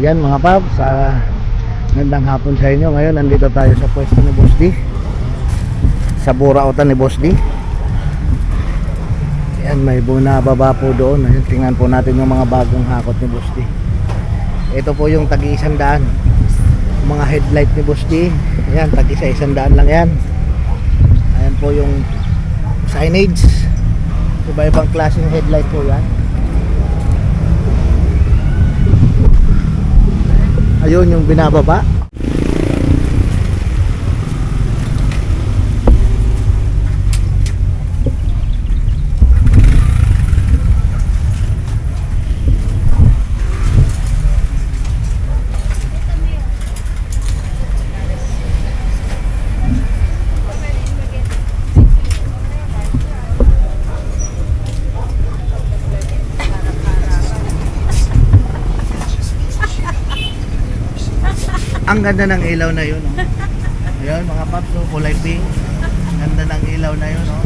Yan mga paps, sa gandang hapon sa inyo. Ngayon nandito tayo sa pwesto ni Boss D. Sa burautan ni Boss D. Yan, may baba po doon. Ayun, tingnan po natin yung mga bagong hakot ni Boss D. Ito po yung tagi-isang daan. Mga headlight ni Boss D. Yan, tagi-isa isang daan lang yan. Ayan po yung signage. Iba-ibang klaseng headlight po yan. Ayun yung binababa. Ang ganda ng ilaw na yun. Oh. Ayun mga paps, oh, kulay pink. Ganda ng ilaw na yun. Oh.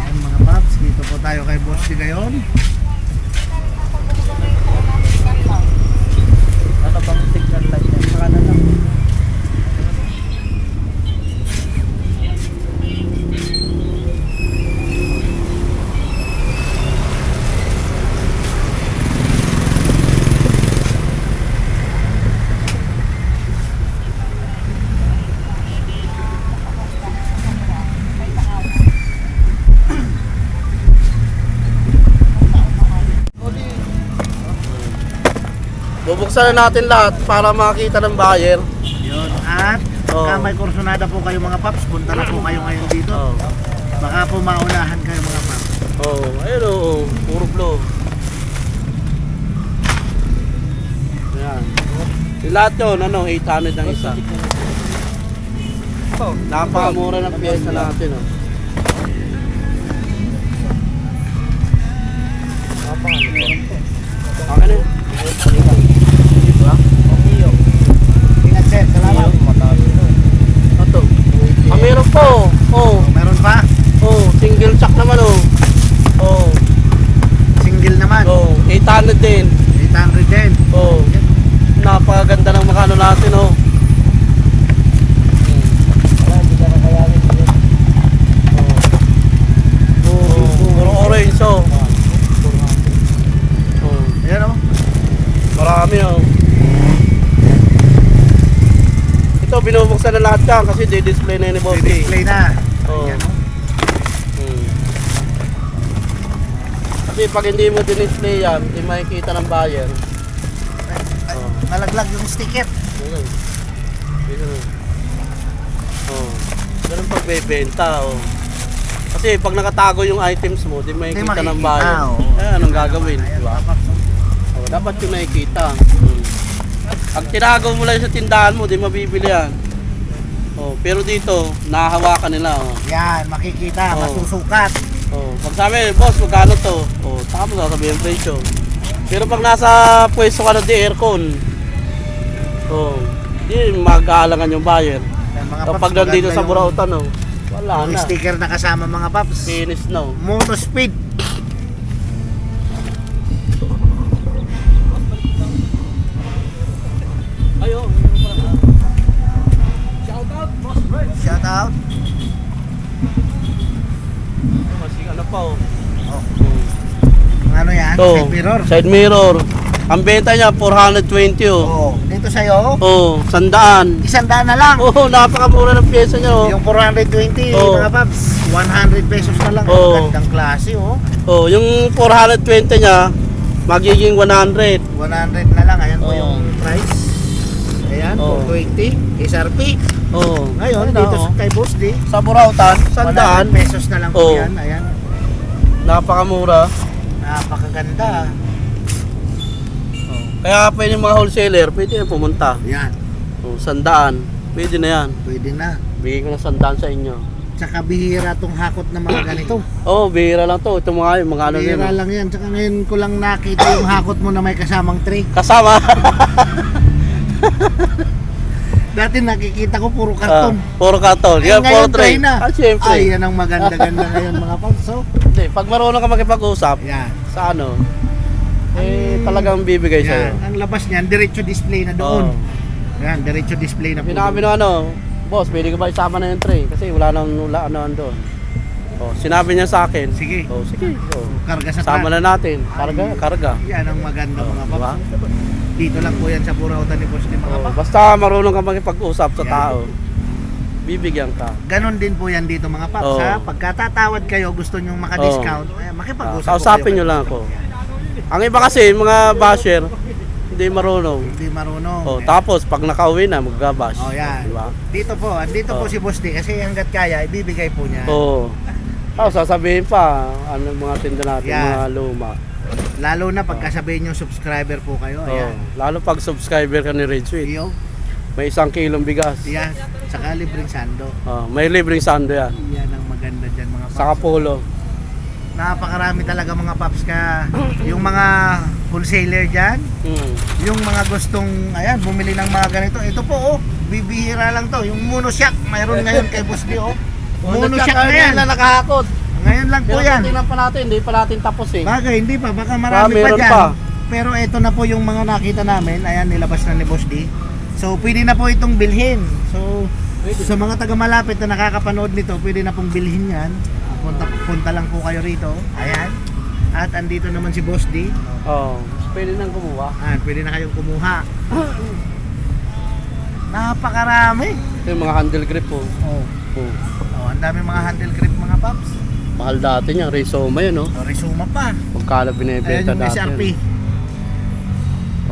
Ayan mga paps, dito po tayo kay Boss D ngayon. Ano bang signal light yan? Saka na lang. Bubuksan na natin lahat para makita ng buyer. Yun. At Oo. pagka may kursunada po kayo mga paps, punta na po kayo ngayon dito. Oh. Baka po maunahan kayo mga paps. Oh, ayun oh, puro blow. Ayan. Yung lahat yun, ano, 800 ang isa. Napakamura ng pyesa natin, oh. Akin eh. Ingat sir, salamat. Ito. Ah, meron po. Oh, Meron pa? oh, single chuck naman, oh. Oh, Single naman. oh, 800 din. 800 din. Oh, napakaganda ng makano natin, oh. Oh, puro orange, oh. Oh, Ayan oh. marami, oh. Ito, yan kasi di-display na ni Boss D. Display na. Oo. Ayan oh. Hmm. Kasi pag hindi mo din-display yan, hindi makikita ng buyer. Ay, ay, Oo. Nalaglag yung sticker. Ganun. Ganun. Oh. Ganun pagbebenta, oh. Kasi pag nakatago yung items mo, di Hindi makikita ng buyer. oo. Eh, anong gagawin, Ayan, di ba? mga paps, oh. Oh, dapat yung makikita. Hmm. Pag tinago mo lang sa tindahan mo, di mabibili yan. Oh, pero dito, nahahawakan nila, oh. Yan, makikita, Oo. masusukat. Oh, pag sabi, boss, magkano to? Oh, saka mo sasabihin yung presyo. Pero pag nasa pwesto ka na di aircon, oh, di mag-aalangan yung buyer. Yan, mga Kapag paps, nandito sa Burautan, oh, wala Yung na. sticker na kasama mga paps. Finish na, oh. Moto speed. To, Side mirror. Side mirror. Ang benta niya, 420, oh. Oh, dito sa'yo, Oh, sandaan. isang daan na lang. Oh, napakamura ng pyesa niya, oh. Yung 420 Oo. mga paps, 100 pesos na lang. Oo. Ang gandang klase oh. Oh, yung 420 niya, magiging 100. 100 na lang. Ayan po Oo. yung price. Ayan, Oo. 420. SRP. Oh. Ngayon, Ayun na, dito oh. sa kay Boss D, sa Burautan, 100 sandaan, pesos na lang po Oo. yan. Ayan. napakamura. Napakaganda. Oh. Kaya pwede yung mga wholesaler, pwede yan pumunta. Ayan, Oh, sandaan, pwede na yan. pwede na. Bigay ko na sandaan sa inyo. Tsaka bihira tong hakot na mga ganito. Oh, bihira lang to. Ito mga mga ano. Bihira oh. lang yan. Tsaka ngayon ko lang nakita yung hakot mo na may kasamang tray. Kasama. Dati nakikita ko puro karton. Ah, puro karton. Yan, puro tray. na. Ah, syempre. Ay, yan ang maganda-ganda ngayon mga paps. So, Hindi, pag marunong ka makipag-usap, yan. sa ano, eh, talagang bibigay sa'yo. Yan. Ang labas niyan, diretso display na doon. Oo. Yan, diretso display na po. Sinabi na ano, boss, pwede ka ba isama na yung tray? Kasi wala nang wala ano doon. Oh, sinabi niya sa akin. Sige. Oh, sige. Oh. Karga sa Sama na natin. Karga, Ay. karga. Yan ang maganda Oh, mga diba? Dito lang po yan sa Burautan ni Boss ni mga Oh, basta marunong ka makipag-usap sa Yan. tao, bibigyan ka. Ganon din po yan dito mga paps Oo. ha. Pagkatatawad kayo, gusto nyong maka-discount, eh, Ah, makipag-usap po kausapin kayo. nyo lang ako. Ang iba kasi, mga basher, hindi marunong. Hindi marunong. Oh, Eh, tapos pag nakauwi na, magbabash. Oh, yan. Diba? Dito po, andito po Oh. si Boss D kasi hanggat kaya, ibibigay po niya. Oo. Tapos sasabihin pa, ano mga tinda natin, Yan. mga luma. Lalo na pagkasabihin yung subscriber po kayo. Oh, Ayan. lalo pag subscriber ka ni Red Sweet, Iyo. may isang kilong bigas. Yan. Saka libreng sando. Oh, may libreng sando yan. Yan ang maganda dyan mga paps. Saka polo. Napakarami talaga mga paps ka. Yung mga wholesaler dyan, Hmm. yung mga gustong, ayan, bumili ng mga ganito. Ito po, oh, bibihira lang to. Yung monoshock, mayroon ngayon kay Boss D, oh. Monoshock na yan. na nakahakot. Ngayon lang po Pero yan. tingnan pa natin, hindi pa natin tapos eh. Bagay, hindi pa. Baka Ah, marami pa meron dyan. pa. Pero ito na po yung mga nakita namin. Ayan, nilabas na ni Boss D. So, pwede na po itong bilhin. So, sa mga taga malapit na nakakapanood nito, pwede na pong bilhin yan. Ah, Punta, punta lang po kayo rito. Ayan. At andito naman si Boss D. Oh, pwede nang kumuha. Ayan, pwede na kayong kumuha. Napakarami. Ito yung mga handle grip po. Oh. Oh. Oh, ang dami mga handle grip mga paps. Mahal dati niya, Rizoma yun, no? So, Rizuma pa. Magkano Ayan binibenta yung dati SRP.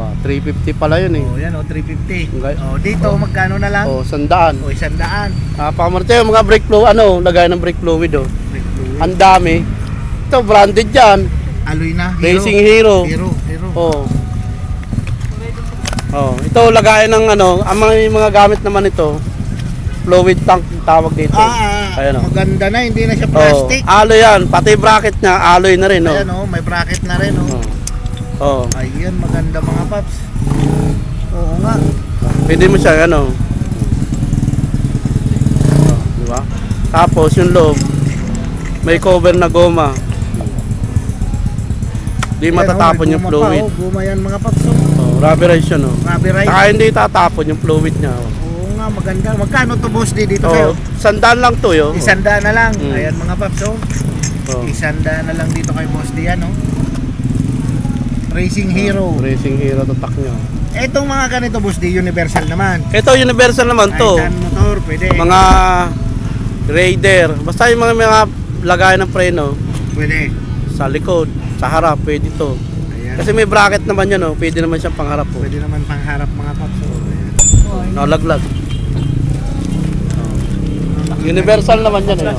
Wow, 350 pala yun eh. Oh, yan oh, 350. Okay. Oh, dito magkano na lang? Oh, sandaan. O, isang daan. Ah, pakamarte yung mga brake fluid, ano, lagay ng brake fluid, oh. Ang dami. Ito, branded yan. Aloy na. Hero. Racing Hero. Hero. Hero. Oh. Oh, ito lagayan ng ano, ang mga, mga gamit naman ito, fluid tank tawag dito. Ah, ah, Ayan, oh. maganda na. Hindi na siya Oh, plastic. alloy yan, pati bracket niya, alloy na rin, oh. Ayan oh, may bracket na rin oh. Oh. Oh. Ayan, maganda mga paps. Oo nga. Pwede mo siya ano. Oh, di ba? Tapos yung loob may cover na goma. Di Ayan, matatapon oh, yung fluid. Pa, oh. Guma yan mga paps. Oh. Oh, rubberized yun, oh. Rubber ride. Saka hindi tatapon yung fluid niya. Oh. Maganda. Magkano to boss di dito kayo? Oh, sandaan lang to, yo. Isanda na lang. Mm. Ayan mga paps oh. Oh. Isanda na lang dito kay boss di yan oh. Racing Hero. Racing Hero tatak nyo. Etong mga ganito boss di universal naman. Ito universal naman to. Ay, motor, pwede. Mga Raider. Basta yung mga, mga lagayan ng preno Pwede. sa likod, sa harap, pwede to. Ayan. Kasi may bracket naman yan, oh. pwede naman siyang pangharap po. Pwede naman pangharap mga paps. Oh. Nalaglag. Oh. Universal naman yan eh. oh.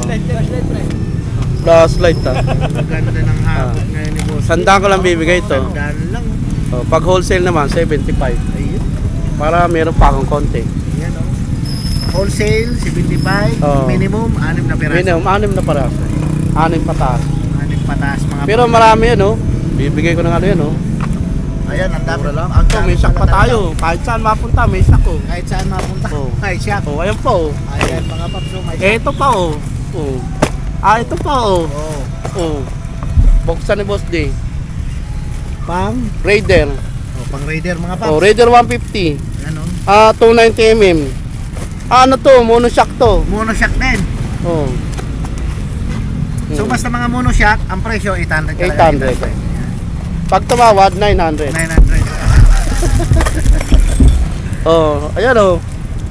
Flashlight ah. Ganda ng Ah. hapot ngayon ni boss. Sandaan ko lang bibigay ito. Sandaan lang. Oh, pag wholesale naman, 75. Ayun. Para meron pa akong konti. Ayan oh. Wholesale, 75. Oo. Minimum, 6 na piraso. Minimum, anim na para. Anim pataas. 6 pataas mga Pero marami yan oh. Bibigay ko ng ano yan oh. Ayan, ang dami. Lang. Ang dami may shock pa tayo. Kahit saan mapunta, may shock oh. Kahit saan mapunta. Oo. Ay, siya. Oh, ayan po oh. Ayan mga paps. Oh, may Eh, ito pa oh. Oh. Ah, ito pa oh. Oh. Oh. Buksan ni Boss D. Pang, Raider. oh, pang raider mga paps. Oh, Raider 150. Ano? Ah, 290 mm. Ah, ano to? Monoshock to. Monoshock din. Oh. So Hmm. basta mga monoshock, ang presyo 800 talaga. 800. Pag tumawad, 900. 900. Oh, ayan oh.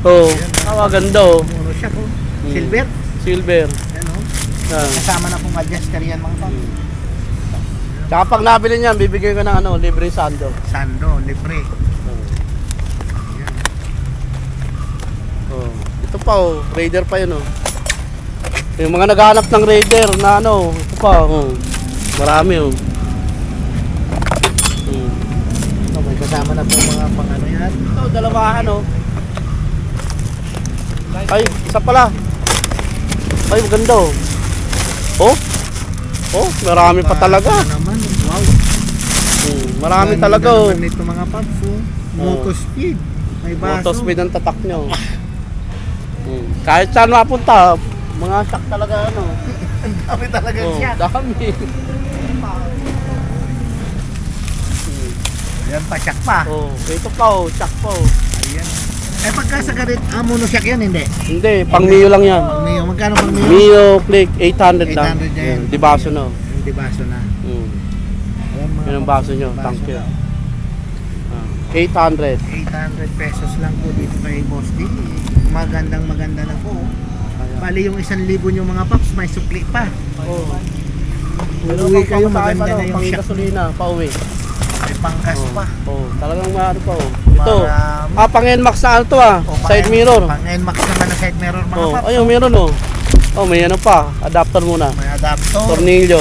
Oh, ah, ganda oh. Monoshock oh. Hmm. Silver. Silver. Yan oh. Yan. Kasama na pong adjuster yan mga paps. Tsaka pag nabili niyan, bibigyan ko ng ano, libre sando. Sando, libre. Yan. Oh. Ito pa oh, Raider pa yun oh. Yung mga naghahanap ng Raider na ano, ito pa oh. Marami oh. Hmm. Oh, may kasama na pong mga pang ano yan. Ito, dalawahan oh. Ay, isa pala. Ay, maganda oh. Oh? Oh, marami pa talaga. Ano naman, wow. Hmm, marami Ganda talaga oh. naman Nito mga paps, oh. Moto speed. May baso. Moto speed ang tatak nyo. Hmm. Kahit saan mapunta, mga shock talaga ano. Ang dami talaga Oh, siya. dami. Ayan pa, siyak pa. Oh, ito pa oh, shock pa oh. Ayan. Eh pagka sa ganit, ah, mono siyak yan, hindi. Hindi, pang Mio lang yan. Pang Mio, magkano pang Mio? Mio Click 800 lang. 800 yan. Di baso no. Hindi baso na. Hmm. Ayan, mga Yun ang baso nyo, baso thank you. na. Ah, 800. 800 pesos lang po dito kay Boss D. Magandang maganda na po. Bali yung isang libo nyo mga paps, may supli pa. Oh. Uuwi kayo, maganda na yung pang shock. gasolina, pauwi. May panggas Oh, pa. oh, talagang maano pa oh. Ito. Marami. Ah, pang NMAX na ano to ah. O, Side mirror. Pang NMAX naman na side mirror mga Oh, paps. ayun meron oh. Oh, may ano pa. Adapter muna. May adapter. Tornilyo.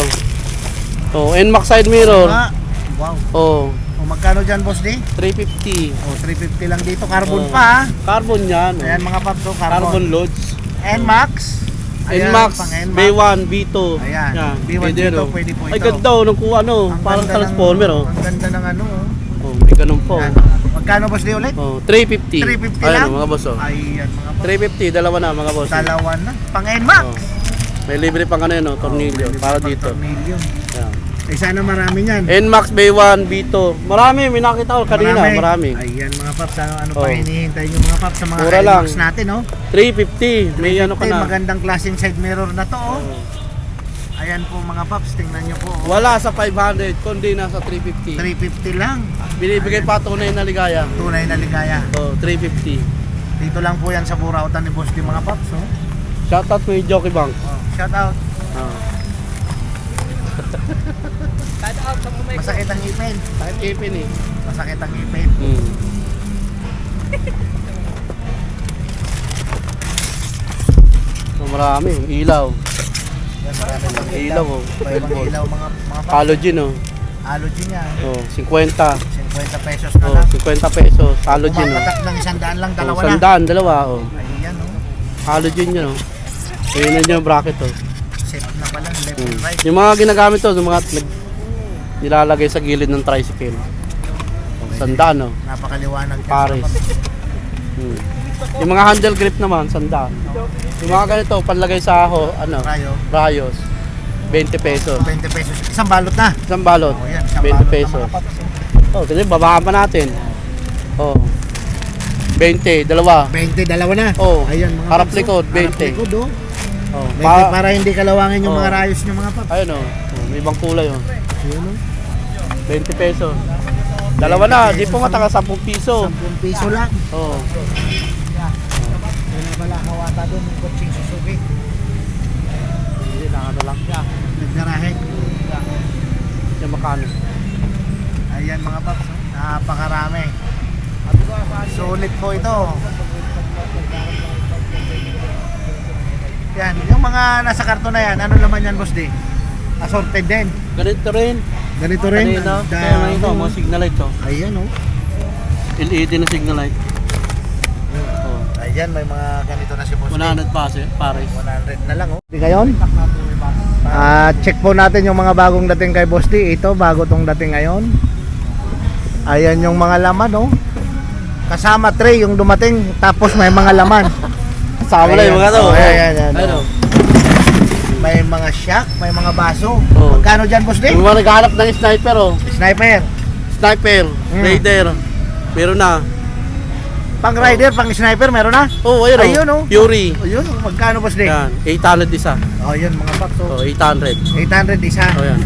Oh, NMAX side mirror. Ah, Wow. Oh, O magkano dyan boss D? 350. O 350 lang dito. Carbon Oh. pa. Carbon yan. oh. Ayan mga paps. o, Carbon carbon. loads. NMAX. Ayan, NMAX, pang NMAX. B1, B2. Ayan, Yan, B1, pwede, B2, no? pwede po Ay, ito. ganda oh, nung kuha ano. Ang Parang transformer oh. Ang ganda ng ano. oh. Oh, may ganun po. Yan. Magkano boss D ulit? Oh, 350. 350 Ayun, lang? mga boss oh. Ayan mga paps. 350, dalawa na mga boss. Dalawa na. Pang NMAX. Oh. May libre pang ano yun, oh, tornilyo. Oh, para dito. Tornilyo. Yan. Eh sana marami niyan. NMAX B1, B2. Marami, may nakita ko kanina, marami. Ayan mga paps, ano, ano Oh. pa hinihintay nyo mga paps sa mga Mura lang. NMAX natin, oh. 350, may ano ka 350, na. Magandang klaseng side mirror na to, oh. Oh. Ayan po mga paps, tingnan nyo po. Oh. Wala sa 500, kundi nasa 350. 350 lang. Binibigay pa tunay na ligaya. Tunay na ligaya. Oh, 350. Dito lang po yan sa Burautan ni Boss di mga paps, oh. Shoutout yung Jockey Bank. oh. Shout out. Oh. Masakit ang ipin. Kahit ipin eh. Masakit ang ipin. Hmm. So, marami, ilaw. Yan, marami Ilaw oh. May mga ilaw mga, mga paps. Halogen oh. Halogen yan. Oh, 50. 50 pesos na Oh, lang. 50 pesos. Halogen oh. Pumapatak ng isang daan lang, Oh, dalawa na. sandaan, dalawa oh. Ayan, oh. Halogen yun oh. Ayun na yung bracket oh. Set na pala, right. Yung mga ginagamit to, yung mga nag, nilalagay sa gilid ng tricycle. Sandaan oh. Napakaliwanag yan. Pares. Hmm. Yung mga handle grip naman, sandaan. Yung mga ganito, panlagay sa ho, ano, Rayo, rayos. 20 pesos. 20 pesos. Isang balot na. Isang balot, Oh, yan, isang 20 balot pesos. Na mga paps. Oh, babaan pa natin. Oh. 20, dalawa. 20, dalawa na. Oh, Ayan, mga harap paps, oh. likod, 20. Harap likod, oh. Oh, 20 pa, para hindi kalawangin yung Oh. mga rayos nyo mga paps. ayun oh. oh, may ibang kulay oh. Ayun, oh. 20 pesos. Dalawa na, di po nga taga 10 piso. 10 piso lang. Oh. Wala pala kawata doon ng coaching Suzuki. Hindi na ano lang siya. Naggarahe. Yung makano. Ayan mga paps. oh. Napakarami. Sulit po ito. Yan, yung mga nasa karton na yan, ano naman yan, boss D? Assorted din. Ganito rin. Ganito rin. Kanina, ang kaya dami. ito, mga signal light to. Ayan, oh. LED na signal light. Oh. Ayan, may mga ganito na si boss D. 100 pase, pares. 100 na lang, oh. Di ngayon? Ah, check po natin yung mga bagong dating kay Boss D. Ito, bago tong dating ngayon. Ayan yung mga laman, oh. Kasama tray yung dumating, tapos may mga laman. Kasama na yung mga to. Oh, ayan, ayan, ayan, Ayun, oh. oh. May mga shock, may mga baso. Oh. Magkano dyan, Boss D? Yung mga naghahanap ng sniper, oh. Sniper. Sniper, Mm. raider. Meron na. Pang rider, pang sniper, meron na. Oh, ayun, Ayun, oh. Fury. Ayun, oh, magkano, Boss D? Yan, 800 isa. Oh, yun, mga box, oh. Oh, 800. 800 isa. Oh, yan.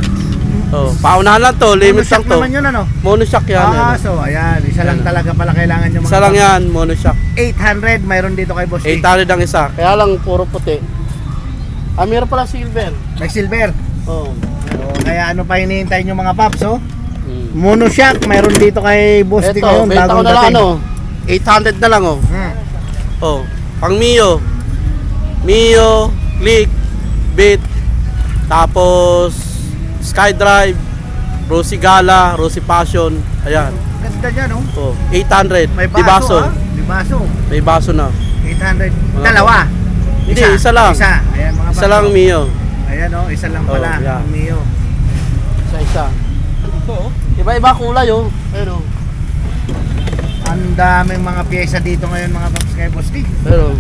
Oh, paunahan lang to, limit lang Monoshock to. naman yun, ano? Monoshock yan. Ah, yan. so, ayan. Isa lang Ayan. talaga pala kailangan yung mga Isa lang yan, monoshock. 800 mayroon dito kay Boss D. 800 ang isa. Kaya lang puro puti. Ah, meron pala silver. May silver. Oh. So, kaya ano pa hinihintay nyo mga paps, oh? Mm. Monoshock, mayroon dito kay Boss D Ito, ngayon. benta ko bagong na lang dating. ano. 800 na lang oh. Hmm. Oh, pang Mio. Mio, Click, Bit, tapos SkyDrive, Rosy Gala, Rosy Passion. Ayan. Ganda dyan, oh. Oh, 800. May baso, baso. ah. May baso. May baso na. 800. Mga- Dalawa. Hindi, isa lang. Isa. Ayan mga Isa lang. Mio. Ayan oh, isa lang Oh, pala. yeah. ang Mio. Isa isa. Iba-iba kulay oh. Oh. Ang daming mga pyesa dito ngayon mga paps kay Boss oh.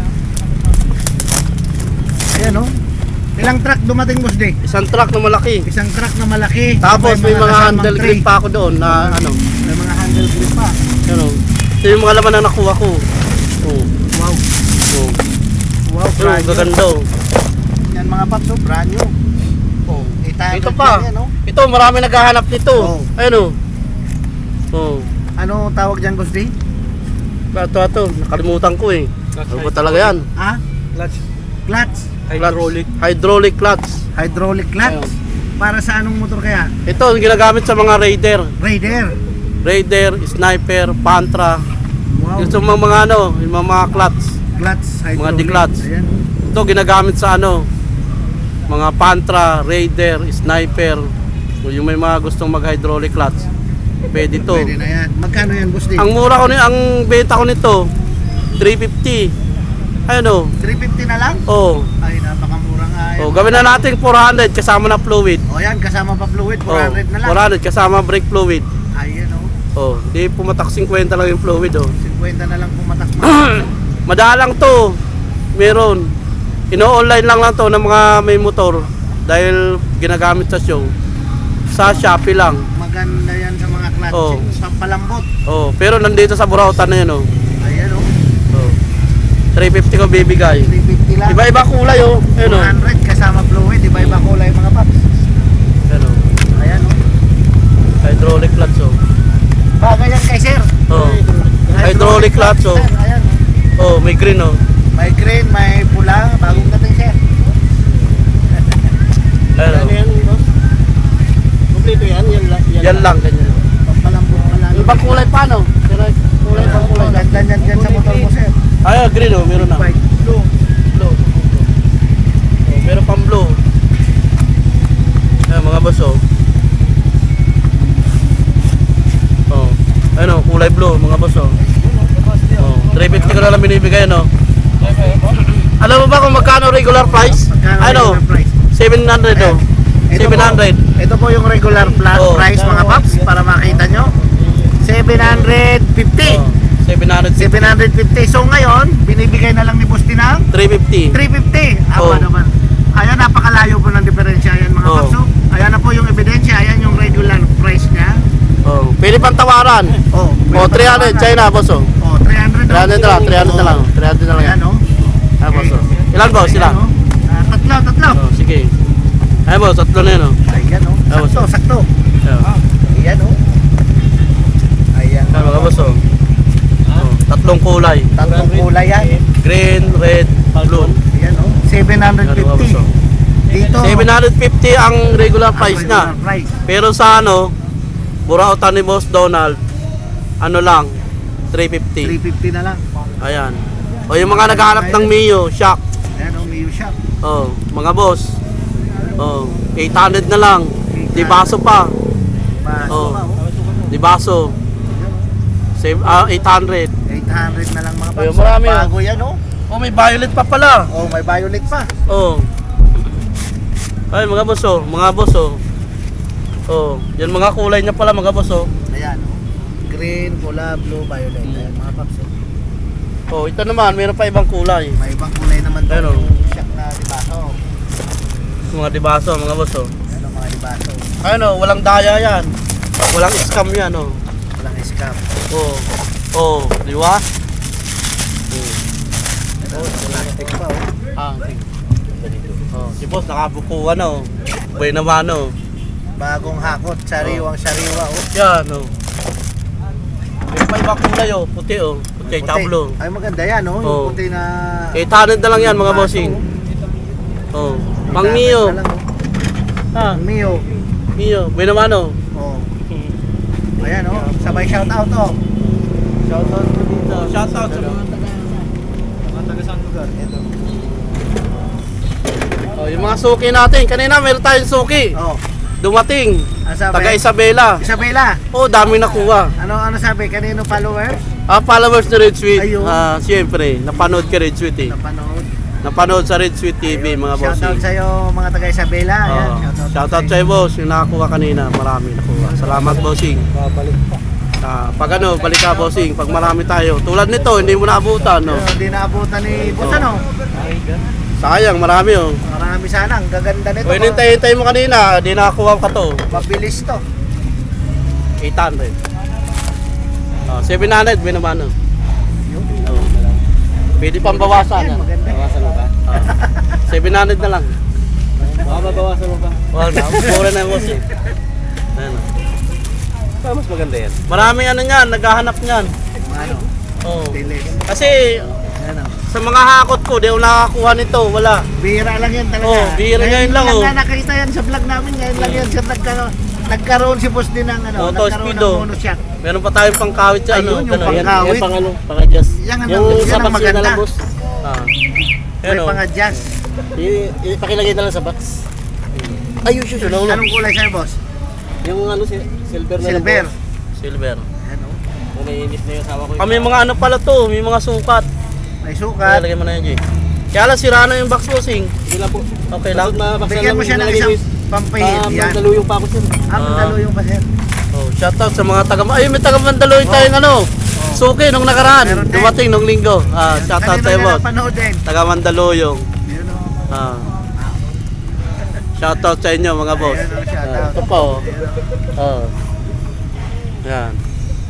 Ayan oh. Ilang truck dumating Boss D? Isang truck na malaki. Isang truck na malaki. Tapos may mga handle grip pa ako doon na ano. May mga handle grip pa. Ayun oh. Ito yung mga laman na nakuha ko. Oh. Wow. Oh. Wow, Ayun, brand new. gaganda oh. Yan mga paps oh, brand new. Oh. 800 Ito pa. yan, oh. Ito, marami naghahanap nito. Oh. Ayun oh. Oh. Ano tawag dyan Boss D? Ito, ito. Nakalimutan ko eh. Ano ba talaga yan? Ah? Clutch. Clutch. Hydraulic. Hydraulic clutch. Hydraulic clutch. Para sa anong motor kaya? Ito, ginagamit sa mga raider. Raider. Raider, sniper, pantra. Wow. Yung mga, mga ano, yung mga, mga clutch. Clutch. Hydraulic. declutch. Ayan. Ito, ginagamit sa ano, mga pantra, raider, sniper. Yung may mga gustong mag-hydraulic clutch. Pwede to. Pwede na yan. Magkano yan Boss? Ang mura ko ni, ang benta ko nito, 350. Ayun oh. 350 na lang? Oh. Ay, napakamura nga yan. Oh, gawin na natin 400 kasama na fluid. O yan, kasama pa fluid, Oh, 400 na lang. 400 kasama brake fluid. Ayan o. Oh, di pumatak 50 lang yung fluid oh. 50 na lang pumatak. Madalang to. Meron. Ino-online lang lang to ng mga may motor dahil ginagamit sa show. Sa Shopee lang. Maganda yan sa mga clutch. Oh. Pampalambot. Oh, pero nandito sa Burautan na yun oh. Ayan o. oh. 350 ko bibigay. 350 lang. Iba-iba kulay oh. Ayun oh. 400 kasama fluid. Iba-iba kulay mga paps. Ayun oh. Ayan o. Hydraulic clutch oh. Bagay yan kay sir. Oh. Hydraulic clutch oh. Ayan o. Oh, may green oh. May green, may pula. Bagong dating sir. Ayun oh. yan, boss? Kompleto yan? Yan, lang- yan, lang ganyan. Pampalambot pa lang. Ibang kulay pa no? Pero kulay pang kulay. Ganda niyan dyan sa motor mo sir. Ay, green oh, meron na. White, blue. Blue. Oh, meron pang blue. Ayan mga boss oh. Oh. Ayun oh, kulay blue mga boss oh. Oh, 350 ko na lang binibigay no. Alam mo ba kung magkano regular price? Magkano Ano? regular price? 700 oh. Ito po, 700. ito po yung regular pla- Oh. price mga paps para makita nyo. 750. Oh, 750. 750. So ngayon, binibigay na lang ni Busti ng 350. 350. Aba Oh. naman. Ayan, napakalayo po ng diferensya yan mga Oh. paps. oh. Ayan na po yung ebidensya. Ayan yung regular price niya. Oh, pwede pang tawaran. Oh, Oh, 300 China boss oh. Oh, 300. 300 na lang, 300 na lang. 300 na lang yan. Ayan oh. Ah, boss oh. Ilan boss sila? Ayan, oh. Ah, tatlo, tatlo. Oh, sige. Ay boss, tatlo na yun oh. Ayan oh. Ah, Sakto, sakto. Ayan. Ayan oh. Ayan. Ayan mga boss oh. Oh, tatlong kulay. Tatlong kulay yan. Green, red, blue. Mga boss 750. oh. Dito. 750 ang regular price na. Pero sa ano, Burautan ni Boss Donald, ano lang, 350. 350 na lang. Ayan. O yung mga naghahanap ng Mio, shock. Ayan oh, Mio Shop. Oh, mga boss. Oh, 800 na lang. Di baso pa. Baso pa, oh. Di baso. Save, ah, 800. 800 na lang mga Ayun, paps. marami, oh. Bago yan oh. Oh, may violet pa pala. Oh, may violet pa. Oh. Ay, mga boss oh, mga boss oh. Oh, yan mga kulay niya pala mga boss oh. Ayan oh. Green, pula, blue, violet. Ayan mga paps. oh. Oh, ito naman, meron pa ibang kulay. May ibang kulay naman daw Ayun, oh. yung shop na dibaso. Mga dibaso, mga boss oh. Ayan oh, mga dibaso. Ayun oh, walang daya yan. Walang scam yan oh. Walang scam. Oh. Oh, di ba? Oh, plastic pa oh. Ah. Oh, si boss nakabukuhan na oh. Buhay naman oh. Bagong hakot, sariwang sariwa oh. Yan oh. May ibang kulay oh, puti oh. Puti, Puti. tablo. Ay maganda yan oh. Yung Oh. puti na... 800 na lang yan mga bossing. oh. Oh. Pang Mio. 800 na lang, oh. Ah, Pang Mio. Mio. Buhay naman oh. Oh. Ayan oh. Sabay shout out oh. Shout out ko dito. Oh, shout out sa mga Mga taga saan lugar? Ito. Oh, yung mga suki natin. Kanina meron tayong suki. Oh. Dumating. Sabi? Taga Isabela. Isabela. Oh, dami nakuha. Ano ano sabi? Kanino followers? Ah, followers ni Red Sweet. Ayun. Ah, siyempre, napanood ka Red Sweet eh. Napanood. napanood sa Red Sweet TV mga Shoutout bossing. sa iyo mga taga Isabela. Ayan, Oh, shoutout, shoutout sa iyo boss, yung nakakuha kanina, marami nakuha. Salamat bossing. Babalik pa. Ah, pag ano, balik ka bossing, pag marami tayo. Tulad nito, hindi mo naabutan, no? Hindi naabutan ni Boss Oh. ano. Sayang, marami oh. Marami sana. Ang gaganda nito. O hinintay-hintay mo kanina, di nakakuha ka to. Mabilis to. 800. Oh, 700, binabano. Oh. Pwede pang bawasan. Yan, ah. maganda. Bawasan mo ba? Oh. 700 na lang. Baka mabawasan mo ba? Wag na, mura na boss eh. Ayan, oh. Baka mas maganda yan. Maraming ano niyan, naghahanap niyan. Ano? Oh. Kasi Ano? sa mga hakot ko, di ako nakakuha nito, wala. Bihira lang yan talaga. Oh, bihira ngayon lang, oh. na nakita yan sa vlog namin. Ngayon lang yan siya nagkaroon. Nagkaroon si Boss din ng ano. Auto nagkaroon speed, ng oh. monoshock. Meron pa tayong pangkawit sa ano, Ayun, yung ganun. pang- Yan. Yan, pang ano, pang adjust. Yan ang- yung yan sa ang maganda. lang, boss. Ah. May Yan, oh. pang-adjust. I- Ipakilagay na lang sa box. Ay, yun, yun, yun. Anong kulay sa'yo, Boss? Yung ano, si- silver na lang, Silver. boss. Silver. Ano? Kung naiinis na yung asawa ko. Ah, may mga ano pala to, may mga sukat. May sukat. Lalagay mo na yan, Jay. Kaya lang sira na yung box bossing. Sige lang po. Okay lang. Bigyan lang, mo siya ng isang yung- pampahid. Ah, Yan. mandaluyong pa ako siya. Ah, mandalo yung pa, sir. Oh, shoutout sa mga taga Ay, may taga Mandaluyong tayong ano. Suki nung nakaraan. Meron. Dumating nung linggo. Ah, shoutout Kanina sa'yo, niya boss. Taga Mandaluyong. Yun o. Ah. Shoutout sa inyo mga boss. Ayan, oh, Ah, shoutout. ito oh. Yun, oh. Oh. Yan.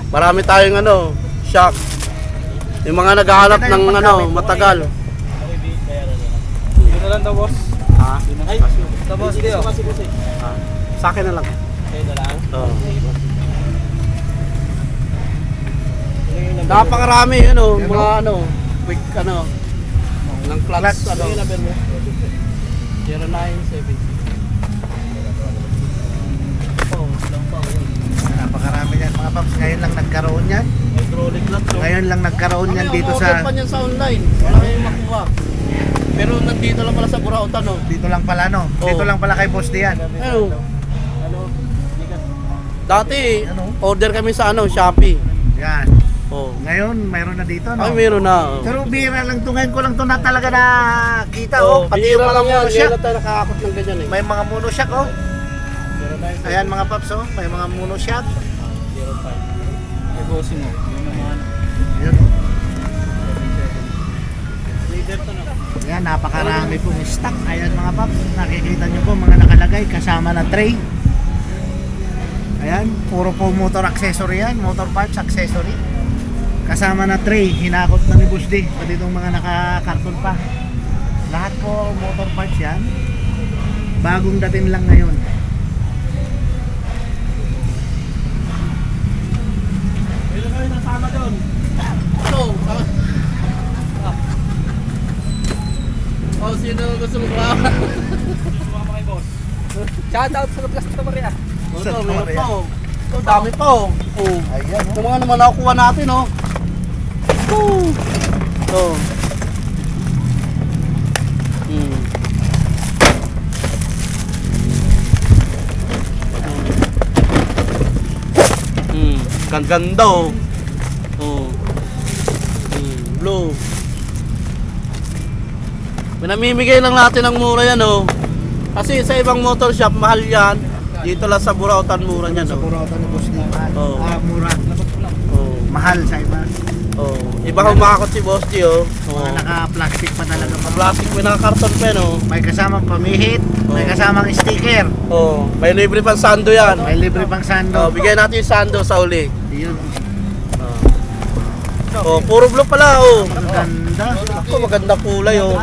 Marami tayong ano, shock. Yung mga naghahanap ng yung ano, matagal. Yun na lang daw, boss. Ha? Ay, ito, boss. Oh. Ah. Sa akin na lang. Ayun na lang. Oh. Sige, boss. Ano yung number mo? Napakarami ano, mga ano, quick ano, ng clutch, ano, Ano yung number mo? 0970. Oh, lang pa yun. Napakarami yan mga paps. Ngayon lang nagkaroon yan. Hydraulic clutch. no? Ngayon lang nagkaroon yan dito sa... pa niyan sa online. Wala kayong makuha. Pero nandito lang pala sa Burautan, no? Dito lang pala no. Oo. Dito lang pala kay Boss Dian. Ano? Dati, Ano? order kami sa ano, Shopee. Yan. Oh. Ngayon mayroon na dito no. Ay, meron na. Oh. Pero bihira lang to ngayon ko lang to na talaga na kita Oh, oh. Pati bihira yung mga lang yan. monoshock. Tayo nakakakot ng ganyan eh. May mga monoshock oh. 09. Ayan mga paps oh. May mga monoshock. 05. May bossing mo. Na. Ayan, napakarami pong stock. Ayan mga paps, nakikita nyo po mga nakalagay kasama na tray. Ayan, puro po motor accessory yan, motor parts accessory. Kasama na tray, hinakot na ni D, pati itong mga nakakarton pa. Lahat po motor parts yan. Bagong dating lang ngayon. Meron kayo nasama doon. So, ah. Ah. Oh, sino gusto mo ba? Sumama kay boss. Shout out sa customer yan. Oh, Sa ito, meron Korea. pa oh. Ito, dami pa oh. Oh. Ayan, Ito mga naman nakukuha natin oh. Oh. Ito. Hmm. Hmm. Gan ganda oh. Oh. Hmm. Blue. Pinamimigay lang natin ng mura yan oh. Kasi sa ibang motor shop mahal yan. Dito lang sa Burautan mura niyan Sa oh. Purautan ni Boss mahal. Oo. Ah, mura. Oh. Mahal sa iba. Oh. Iba humakot si Boss G oh. Oh. Mga naka-plastic pa talaga mga Plastic may nakakarton pen oh. May kasamang pamihit, may Oo. kasamang sticker, Oh. May libre pang sando yan. may libre pang Oh, sando. bigyan natin yung sando sa uli. Yun. Oh, puro blue pala oh. Ang ganda. Ako maganda kulay oh.